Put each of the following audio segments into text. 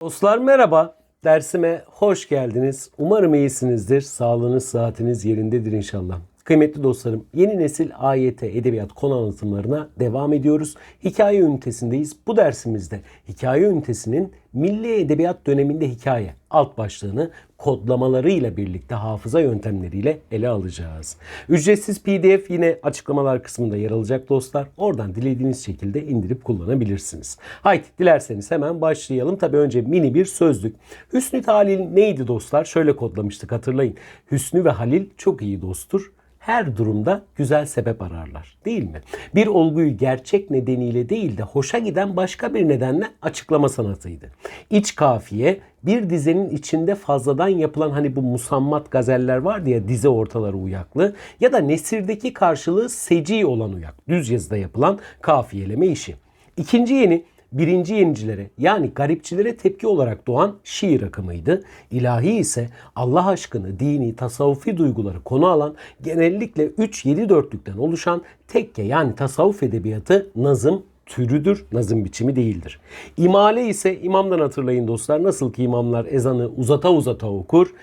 Dostlar merhaba. Dersime hoş geldiniz. Umarım iyisinizdir. Sağlığınız, sıhhatiniz yerindedir inşallah. Kıymetli dostlarım, yeni nesil AYT edebiyat konu anlatımlarına devam ediyoruz. Hikaye ünitesindeyiz. Bu dersimizde hikaye ünitesinin Milli Edebiyat döneminde hikaye alt başlığını kodlamalarıyla birlikte hafıza yöntemleriyle ele alacağız. Ücretsiz PDF yine açıklamalar kısmında yer alacak dostlar. Oradan dilediğiniz şekilde indirip kullanabilirsiniz. Haydi dilerseniz hemen başlayalım. Tabi önce mini bir sözlük. Hüsnü Halil neydi dostlar? Şöyle kodlamıştık hatırlayın. Hüsnü ve Halil çok iyi dosttur her durumda güzel sebep ararlar. Değil mi? Bir olguyu gerçek nedeniyle değil de hoşa giden başka bir nedenle açıklama sanatıydı. İç kafiye bir dizenin içinde fazladan yapılan hani bu musammat gazeller var ya dize ortaları uyaklı ya da nesirdeki karşılığı seci olan uyak. Düz yazıda yapılan kafiyeleme işi. İkinci yeni birinci yenicilere yani garipçilere tepki olarak doğan şiir akımıydı. İlahi ise Allah aşkını, dini, tasavvufi duyguları konu alan genellikle 3-7 dörtlükten oluşan tekke yani tasavvuf edebiyatı nazım türüdür, nazım biçimi değildir. İmale ise imamdan hatırlayın dostlar nasıl ki imamlar ezanı uzata uzata okur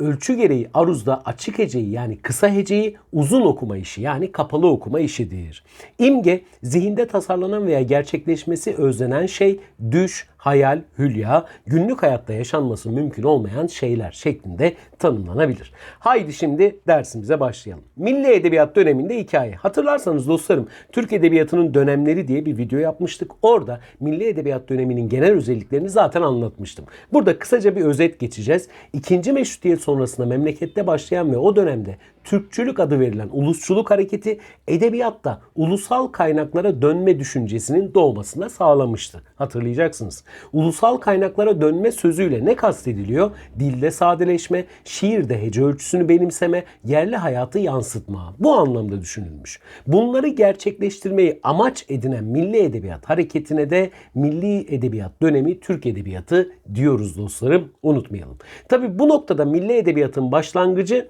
ölçü gereği aruzda açık heceyi yani kısa heceyi uzun okuma işi yani kapalı okuma işidir. İmge zihinde tasarlanan veya gerçekleşmesi özlenen şey düş, hayal, hülya, günlük hayatta yaşanması mümkün olmayan şeyler şeklinde tanımlanabilir. Haydi şimdi dersimize başlayalım. Milli Edebiyat döneminde hikaye. Hatırlarsanız dostlarım Türk Edebiyatı'nın dönemleri diye bir video yapmıştık. Orada Milli Edebiyat döneminin genel özelliklerini zaten anlatmıştım. Burada kısaca bir özet geçeceğiz. İkinci Meşrutiyet sonrasında memlekette başlayan ve o dönemde Türkçülük adı verilen ulusçuluk hareketi edebiyatta ulusal kaynaklara dönme düşüncesinin doğmasına sağlamıştı. Hatırlayacaksınız. Ulusal kaynaklara dönme sözüyle ne kastediliyor? Dilde sadeleşme, şiirde hece ölçüsünü benimseme, yerli hayatı yansıtma. Bu anlamda düşünülmüş. Bunları gerçekleştirmeyi amaç edinen milli edebiyat hareketine de milli edebiyat dönemi Türk edebiyatı diyoruz dostlarım. Unutmayalım. Tabi bu noktada milli edebiyatın başlangıcı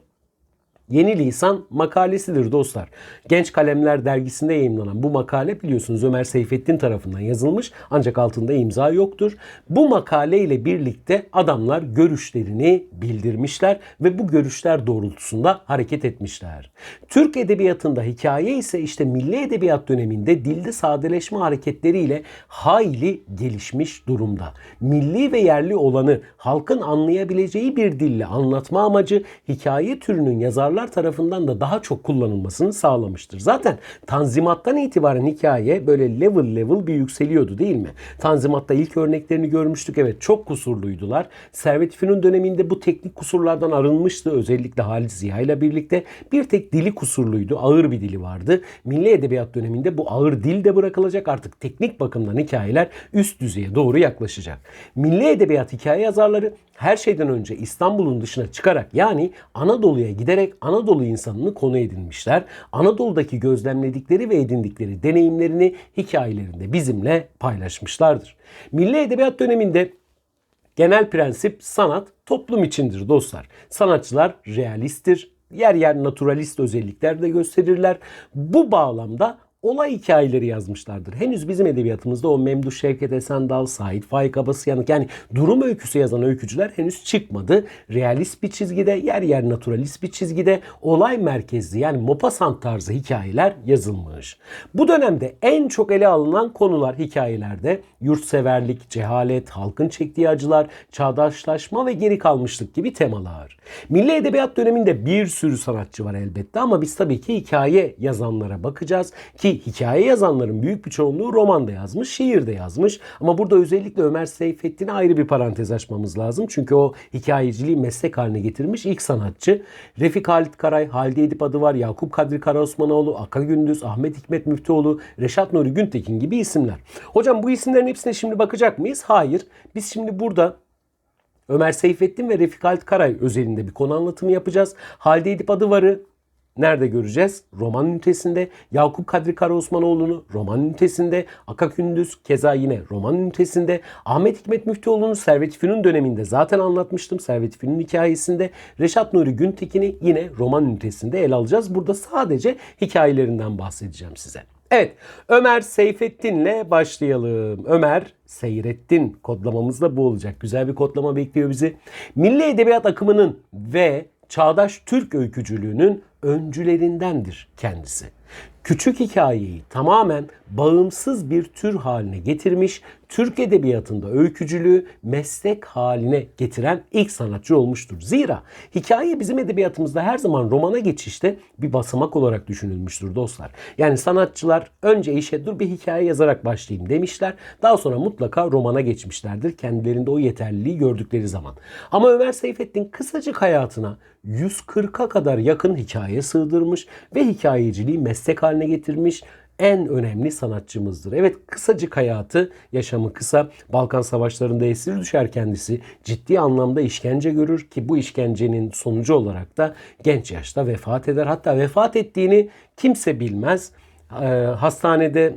Yeni Lisan makalesidir dostlar. Genç Kalemler dergisinde yayınlanan bu makale biliyorsunuz Ömer Seyfettin tarafından yazılmış ancak altında imza yoktur. Bu makale ile birlikte adamlar görüşlerini bildirmişler ve bu görüşler doğrultusunda hareket etmişler. Türk edebiyatında hikaye ise işte milli edebiyat döneminde dilde sadeleşme hareketleriyle hayli gelişmiş durumda. Milli ve yerli olanı halkın anlayabileceği bir dille anlatma amacı hikaye türünün yazarlar tarafından da daha çok kullanılmasını sağlamıştır. Zaten Tanzimat'tan itibaren hikaye böyle level level bir yükseliyordu değil mi? Tanzimat'ta ilk örneklerini görmüştük. Evet çok kusurluydular. Servet Fünun döneminde bu teknik kusurlardan arınmıştı. Özellikle Halit Ziya ile birlikte bir tek dili kusurluydu. Ağır bir dili vardı. Milli Edebiyat döneminde bu ağır dil de bırakılacak. Artık teknik bakımdan hikayeler üst düzeye doğru yaklaşacak. Milli Edebiyat hikaye yazarları her şeyden önce İstanbul'un dışına çıkarak yani Anadolu'ya giderek Anadolu insanını konu edinmişler. Anadolu'daki gözlemledikleri ve edindikleri deneyimlerini hikayelerinde bizimle paylaşmışlardır. Milli Edebiyat döneminde genel prensip sanat toplum içindir dostlar. Sanatçılar realisttir, yer yer naturalist özellikler de gösterirler. Bu bağlamda olay hikayeleri yazmışlardır. Henüz bizim edebiyatımızda o Memduh Şevket Esendal, Sait Faik Abasıyanık yani durum öyküsü yazan öykücüler henüz çıkmadı. Realist bir çizgide, yer yer naturalist bir çizgide olay merkezli yani Maupassant tarzı hikayeler yazılmış. Bu dönemde en çok ele alınan konular hikayelerde yurtseverlik, cehalet, halkın çektiği acılar, çağdaşlaşma ve geri kalmışlık gibi temalar. Milli Edebiyat döneminde bir sürü sanatçı var elbette ama biz tabii ki hikaye yazanlara bakacağız ki hikaye yazanların büyük bir çoğunluğu roman da yazmış, şiir de yazmış. Ama burada özellikle Ömer Seyfettin'e ayrı bir parantez açmamız lazım. Çünkü o hikayeciliği meslek haline getirmiş ilk sanatçı. Refik Halit Karay, Halide Edip adı var, Yakup Kadri Karaosmanoğlu, Aka Gündüz, Ahmet Hikmet Müftüoğlu, Reşat Nuri Güntekin gibi isimler. Hocam bu isimlerin hepsine şimdi bakacak mıyız? Hayır. Biz şimdi burada Ömer Seyfettin ve Refik Halit Karay özelinde bir konu anlatımı yapacağız. Halide Edip Adıvar'ı Nerede göreceğiz? Roman ünitesinde. Yakup Kadri Karaosmanoğlu'nu roman ünitesinde. Aka Gündüz keza yine roman ünitesinde. Ahmet Hikmet Müftüoğlu'nu Servet Fünun döneminde zaten anlatmıştım. Servet Fünun hikayesinde. Reşat Nuri Güntekin'i yine roman ünitesinde ele alacağız. Burada sadece hikayelerinden bahsedeceğim size. Evet, Ömer Seyfettin'le başlayalım. Ömer Seyrettin kodlamamız da bu olacak. Güzel bir kodlama bekliyor bizi. Milli Edebiyat akımının ve çağdaş Türk öykücülüğünün öncülerindendir kendisi. Küçük hikayeyi tamamen bağımsız bir tür haline getirmiş, Türk edebiyatında öykücülüğü meslek haline getiren ilk sanatçı olmuştur. Zira hikaye bizim edebiyatımızda her zaman romana geçişte bir basamak olarak düşünülmüştür dostlar. Yani sanatçılar önce işe dur bir hikaye yazarak başlayayım demişler. Daha sonra mutlaka romana geçmişlerdir kendilerinde o yeterliliği gördükleri zaman. Ama Ömer Seyfettin kısacık hayatına 140'a kadar yakın hikaye sığdırmış ve hikayeciliği meslek haline getirmiş en önemli sanatçımızdır. Evet kısacık hayatı, yaşamı kısa. Balkan Savaşları'nda esir düşer kendisi. Ciddi anlamda işkence görür ki bu işkencenin sonucu olarak da genç yaşta vefat eder. Hatta vefat ettiğini kimse bilmez. Ee, hastanede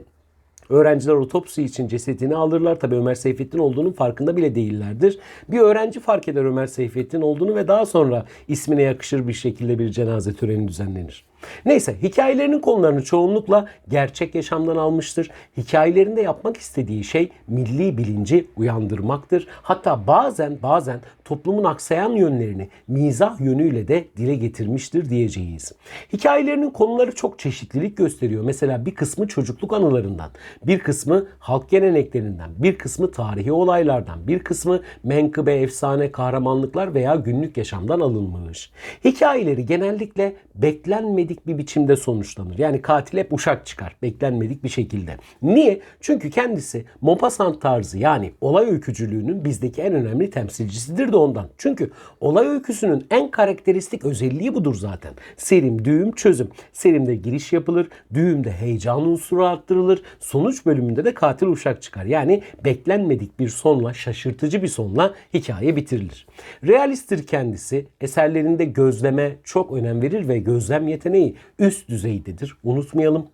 Öğrenciler otopsi için cesedini alırlar. Tabii Ömer Seyfettin olduğunun farkında bile değillerdir. Bir öğrenci fark eder Ömer Seyfettin olduğunu ve daha sonra ismine yakışır bir şekilde bir cenaze töreni düzenlenir. Neyse hikayelerinin konularını çoğunlukla gerçek yaşamdan almıştır. Hikayelerinde yapmak istediği şey milli bilinci uyandırmaktır. Hatta bazen bazen toplumun aksayan yönlerini mizah yönüyle de dile getirmiştir diyeceğiz. Hikayelerinin konuları çok çeşitlilik gösteriyor. Mesela bir kısmı çocukluk anılarından, bir kısmı halk geleneklerinden, bir kısmı tarihi olaylardan, bir kısmı menkıbe, efsane, kahramanlıklar veya günlük yaşamdan alınmış. Hikayeleri genellikle beklenmedik bir biçimde sonuçlanır. Yani katil hep uşak çıkar beklenmedik bir şekilde. Niye? Çünkü kendisi Maupassant tarzı yani olay öykücülüğünün bizdeki en önemli temsilcisidir de ondan. Çünkü olay öyküsünün en karakteristik özelliği budur zaten. Serim, düğüm, çözüm. Serimde giriş yapılır, düğümde heyecan unsuru arttırılır. Sonuç bölümünde de katil uşak çıkar. Yani beklenmedik bir sonla, şaşırtıcı bir sonla hikaye bitirilir. Realisttir kendisi. Eserlerinde gözleme çok önem verir ve gözlem yeteneği üst düzeydedir. Unutmayalım.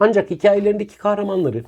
Ancak hikayelerindeki kahramanları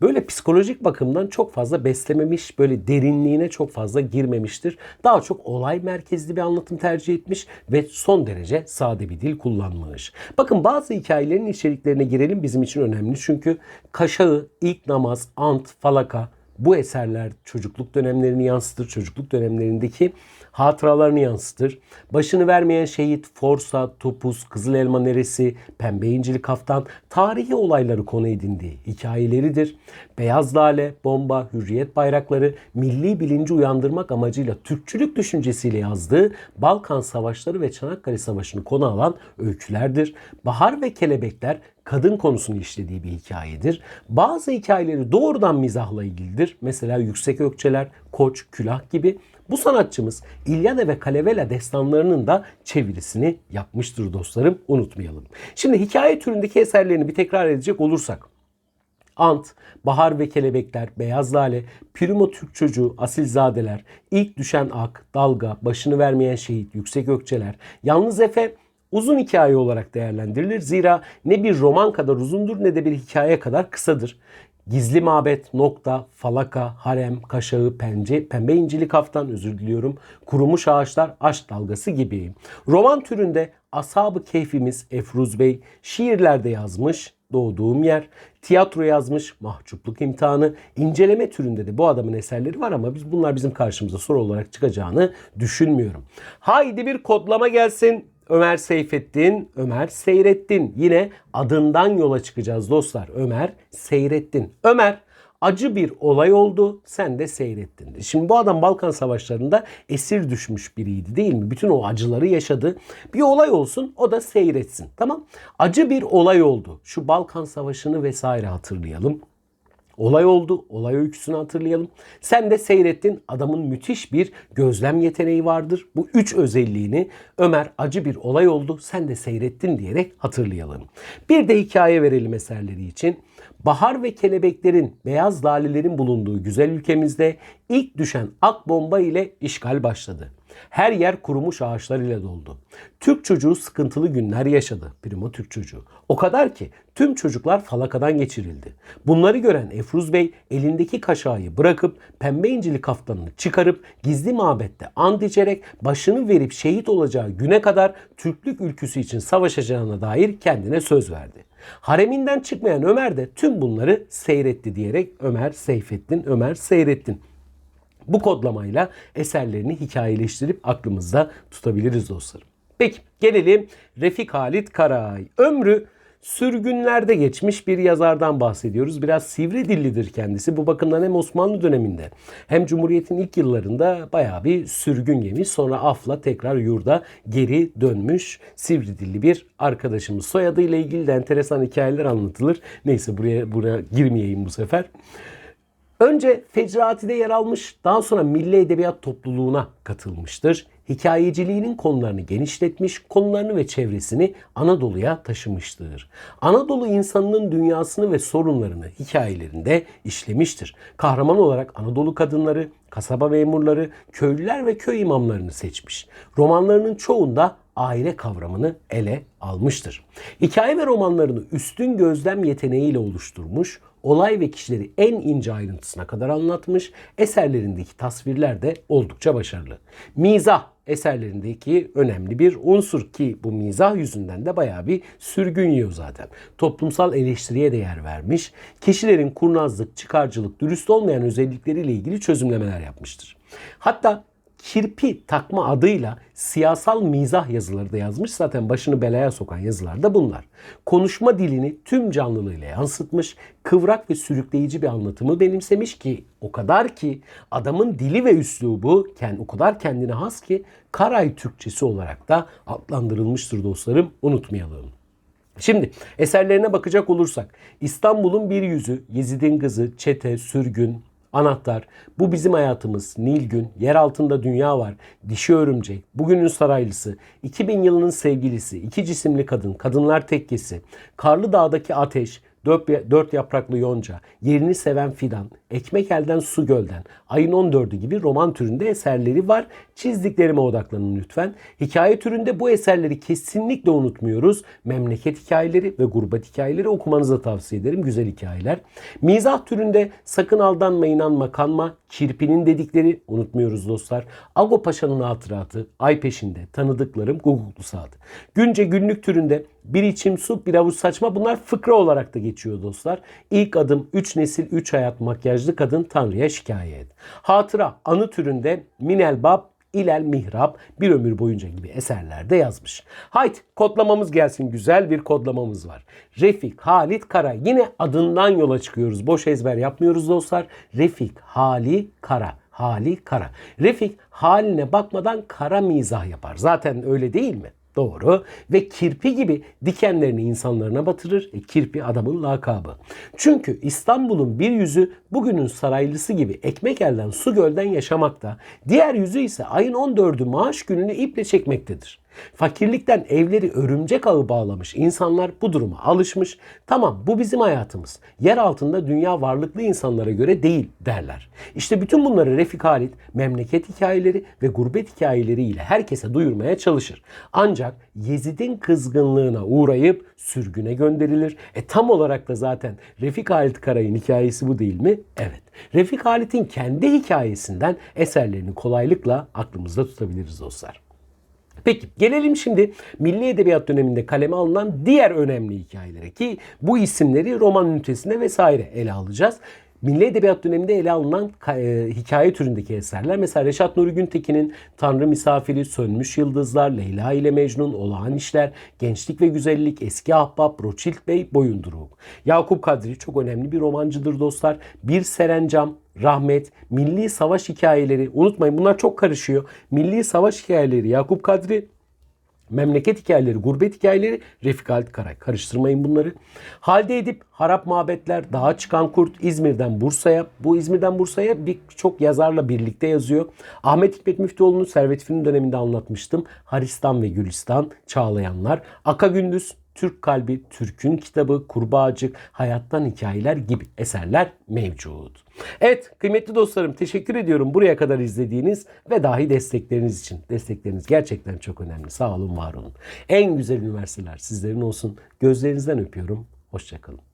böyle psikolojik bakımdan çok fazla beslememiş, böyle derinliğine çok fazla girmemiştir. Daha çok olay merkezli bir anlatım tercih etmiş ve son derece sade bir dil kullanmış. Bakın bazı hikayelerin içeriklerine girelim bizim için önemli. Çünkü Kaşağı, İlk Namaz, Ant, Falaka bu eserler çocukluk dönemlerini yansıtır. Çocukluk dönemlerindeki hatıralarını yansıtır. Başını vermeyen şehit, Forsa, Topuz, Kızıl Elma Neresi, Pembe İncili Kaftan tarihi olayları konu edindiği hikayeleridir. Beyaz Lale, Bomba, Hürriyet bayrakları milli bilinci uyandırmak amacıyla Türkçülük düşüncesiyle yazdığı Balkan Savaşları ve Çanakkale Savaşı'nı konu alan öykülerdir. Bahar ve Kelebekler kadın konusunu işlediği bir hikayedir. Bazı hikayeleri doğrudan mizahla ilgilidir. Mesela Yüksek Ökçeler, Koç, Külah gibi. Bu sanatçımız İlyada ve Kalevela destanlarının da çevirisini yapmıştır dostlarım. Unutmayalım. Şimdi hikaye türündeki eserlerini bir tekrar edecek olursak. Ant, Bahar ve Kelebekler, Beyaz Lale, Primo Türk Çocuğu, Asilzadeler, İlk Düşen Ak, Dalga, Başını Vermeyen Şehit, Yüksek Ökçeler, Yalnız Efe uzun hikaye olarak değerlendirilir. Zira ne bir roman kadar uzundur ne de bir hikaye kadar kısadır. Gizli Mabet, Nokta, Falaka, Harem, Kaşağı, Pence, Pembe İncili Kaftan özür diliyorum. Kurumuş Ağaçlar, Aşk Dalgası gibi. Roman türünde Ashab-ı Keyfimiz Efruz Bey şiirlerde yazmış doğduğum yer. Tiyatro yazmış, mahcupluk imtihanı, inceleme türünde de bu adamın eserleri var ama biz bunlar bizim karşımıza soru olarak çıkacağını düşünmüyorum. Haydi bir kodlama gelsin. Ömer Seyfettin, Ömer Seyrettin. Yine adından yola çıkacağız dostlar. Ömer Seyrettin. Ömer acı bir olay oldu. Sen de seyrettin. Şimdi bu adam Balkan Savaşları'nda esir düşmüş biriydi değil mi? Bütün o acıları yaşadı. Bir olay olsun o da seyretsin. Tamam. Acı bir olay oldu. Şu Balkan Savaşı'nı vesaire hatırlayalım. Olay oldu. Olay öyküsünü hatırlayalım. Sen de seyrettin. Adamın müthiş bir gözlem yeteneği vardır. Bu üç özelliğini Ömer acı bir olay oldu. Sen de seyrettin diyerek hatırlayalım. Bir de hikaye verelim eserleri için. Bahar ve kelebeklerin, beyaz lalelerin bulunduğu güzel ülkemizde ilk düşen ak bomba ile işgal başladı. Her yer kurumuş ağaçlar ile doldu. Türk çocuğu sıkıntılı günler yaşadı. Primo Türk çocuğu. O kadar ki tüm çocuklar falakadan geçirildi. Bunları gören Efruz Bey elindeki kaşağı bırakıp pembe incili kaftanını çıkarıp gizli mabette ant içerek başını verip şehit olacağı güne kadar Türklük ülküsü için savaşacağına dair kendine söz verdi. Hareminden çıkmayan Ömer de tüm bunları seyretti diyerek Ömer Seyfettin, Ömer Seyrettin. Bu kodlamayla eserlerini hikayeleştirip aklımızda tutabiliriz dostlarım. Peki gelelim Refik Halit Karay. Ömrü sürgünlerde geçmiş bir yazardan bahsediyoruz. Biraz sivri dillidir kendisi. Bu bakımdan hem Osmanlı döneminde hem Cumhuriyet'in ilk yıllarında bayağı bir sürgün yemiş. Sonra afla tekrar yurda geri dönmüş sivri dilli bir arkadaşımız. Soyadıyla ilgili de enteresan hikayeler anlatılır. Neyse buraya buraya girmeyeyim bu sefer. Önce Fecrati'de yer almış, daha sonra Milli Edebiyat Topluluğu'na katılmıştır. Hikayeciliğinin konularını genişletmiş, konularını ve çevresini Anadolu'ya taşımıştır. Anadolu insanının dünyasını ve sorunlarını hikayelerinde işlemiştir. Kahraman olarak Anadolu kadınları, kasaba memurları, köylüler ve köy imamlarını seçmiş. Romanlarının çoğunda aile kavramını ele almıştır. Hikaye ve romanlarını üstün gözlem yeteneğiyle oluşturmuş, olay ve kişileri en ince ayrıntısına kadar anlatmış, eserlerindeki tasvirler de oldukça başarılı. Mizah eserlerindeki önemli bir unsur ki bu mizah yüzünden de bayağı bir sürgün yiyor zaten. Toplumsal eleştiriye de yer vermiş, kişilerin kurnazlık, çıkarcılık, dürüst olmayan özellikleriyle ilgili çözümlemeler yapmıştır. Hatta kirpi takma adıyla siyasal mizah yazıları da yazmış. Zaten başını belaya sokan yazılar da bunlar. Konuşma dilini tüm canlılığıyla yansıtmış, kıvrak ve sürükleyici bir anlatımı benimsemiş ki o kadar ki adamın dili ve üslubu o kadar kendine has ki Karay Türkçesi olarak da adlandırılmıştır dostlarım unutmayalım. Şimdi eserlerine bakacak olursak İstanbul'un bir yüzü, Yezid'in kızı, çete, sürgün, Anahtar, bu bizim hayatımız, Nilgün, yer altında dünya var, dişi örümcek, bugünün saraylısı, 2000 yılının sevgilisi, iki cisimli kadın, kadınlar tekkesi, Karlı Dağ'daki ateş, dört, dört yapraklı yonca, yerini seven fidan, ekmek elden su gölden, ayın 14'ü gibi roman türünde eserleri var. Çizdiklerime odaklanın lütfen. Hikaye türünde bu eserleri kesinlikle unutmuyoruz. Memleket hikayeleri ve gurbet hikayeleri okumanızı tavsiye ederim. Güzel hikayeler. Mizah türünde sakın aldanma inanma kanma. Kirpi'nin dedikleri unutmuyoruz dostlar. Ago Paşa'nın hatıratı, Ay peşinde, tanıdıklarım, Guguklu Saat. Günce günlük türünde bir içim su, bir avuç saçma bunlar fıkra olarak da geçiyor dostlar. İlk adım, üç nesil, üç hayat, makyajlı kadın, Tanrı'ya şikayet. Hatıra, anı türünde Minel Bab, İlel Mihrap bir ömür boyunca gibi eserlerde yazmış. Hayt kodlamamız gelsin. Güzel bir kodlamamız var. Refik Halit Kara. Yine adından yola çıkıyoruz. Boş ezber yapmıyoruz dostlar. Refik Hali Kara. Hali Kara. Refik haline bakmadan kara mizah yapar. Zaten öyle değil mi? Doğru. Ve kirpi gibi dikenlerini insanlarına batırır. E, kirpi adamın lakabı. Çünkü İstanbul'un bir yüzü bugünün saraylısı gibi ekmek elden su gölden yaşamakta. Diğer yüzü ise ayın 14'ü maaş gününü iple çekmektedir. Fakirlikten evleri örümcek ağı bağlamış insanlar bu duruma alışmış. Tamam bu bizim hayatımız. Yer altında dünya varlıklı insanlara göre değil derler. İşte bütün bunları Refik Halit memleket hikayeleri ve gurbet hikayeleriyle herkese duyurmaya çalışır. Ancak Yezid'in kızgınlığına uğrayıp sürgüne gönderilir. E tam olarak da zaten Refik Halit Karay'ın hikayesi bu değil mi? Evet. Refik Halit'in kendi hikayesinden eserlerini kolaylıkla aklımızda tutabiliriz dostlar. Peki gelelim şimdi Milli Edebiyat döneminde kaleme alınan diğer önemli hikayelere ki bu isimleri roman ünitesinde vesaire ele alacağız. Milli Edebiyat döneminde ele alınan e, hikaye türündeki eserler mesela Reşat Nuri Güntekin'in Tanrı Misafiri, Sönmüş Yıldızlar, Leyla ile Mecnun, Olağan İşler, Gençlik ve Güzellik, Eski Ahbap, Roçilt Bey, Boyunduruk. Yakup Kadri çok önemli bir romancıdır dostlar. Bir Serencam, Rahmet, Milli Savaş Hikayeleri unutmayın bunlar çok karışıyor. Milli Savaş Hikayeleri Yakup Kadri, Memleket hikayeleri, gurbet hikayeleri Refik Halit Karay. Karıştırmayın bunları. Halde Edip, Harap Mabetler, Dağa Çıkan Kurt, İzmir'den Bursa'ya. Bu İzmir'den Bursa'ya birçok yazarla birlikte yazıyor. Ahmet Hikmet Müftüoğlu'nu Servet Film döneminde anlatmıştım. Haristan ve Gülistan, Çağlayanlar. Aka Gündüz, Türk Kalbi, Türk'ün Kitabı, Kurbağacık, Hayattan Hikayeler gibi eserler mevcut. Evet kıymetli dostlarım teşekkür ediyorum buraya kadar izlediğiniz ve dahi destekleriniz için. Destekleriniz gerçekten çok önemli. Sağ olun, var olun. En güzel üniversiteler sizlerin olsun. Gözlerinizden öpüyorum. Hoşçakalın.